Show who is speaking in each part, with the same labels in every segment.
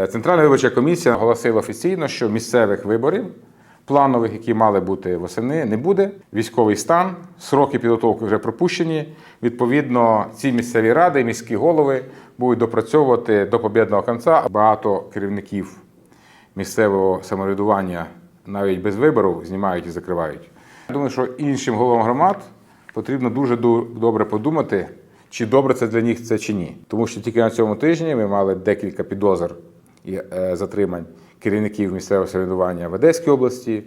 Speaker 1: Е, Центральна виборча комісія оголосила офіційно, що місцевих виборів планових, які мали бути восени, не буде. Військовий стан, сроки підготовки вже пропущені. Відповідно, ці місцеві ради, міські голови будуть допрацьовувати до побєдного кінця. Багато керівників місцевого самоврядування навіть без вибору знімають і закривають. Я думаю, що іншим головам громад потрібно дуже добре подумати, чи добре це для них це чи ні. Тому що тільки на цьому тижні ми мали декілька підозр і е, затримань керівників місцевого самоврядування в Одеській області,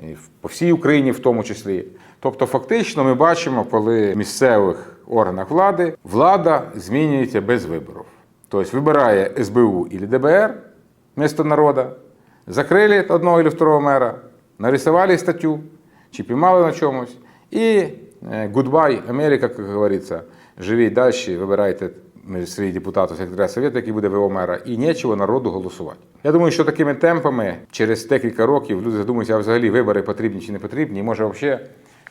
Speaker 1: і по всій Україні в тому числі. Тобто, фактично, ми бачимо, коли в місцевих органах влади влада змінюється без виборів. Тобто вибирає СБУ і ДБР вместо народа, закрили одного или второго мэра, нарисовали статью, чи поймали на чомусь, и э, goodbye, Америка, как говорится, живіть далі, вибирайте свої депутати секретаря Совєту, який буде ВО мера, і нічого народу голосувати. Я думаю, що такими темпами через декілька років люди задумаються, а взагалі вибори потрібні чи не потрібні, і може взагалі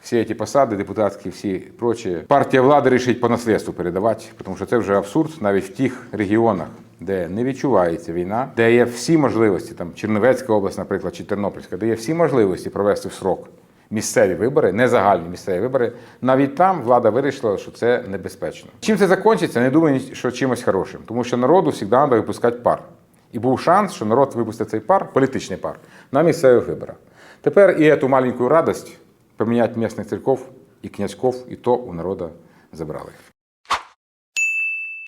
Speaker 1: всі ці посади, депутатські, всі прочі, партія влади рішить по наслідству передавати, тому що це вже абсурд навіть в тих регіонах, де не відчувається війна, де є всі можливості, там Чернівецька область, наприклад, чи Тернопільська, де є всі можливості провести в срок місцеві вибори, не загальні місцеві вибори. Навіть там влада вирішила, що це небезпечно. Чим це закінчиться, не думаю, що чимось хорошим, тому що народу завжди треба випускати пар. І був шанс, що народ випустить цей пар, політичний пар, на місцевих виборах. Тепер і цю маленьку радість поміняти місцевих церков і князьков, і то у народа забрали.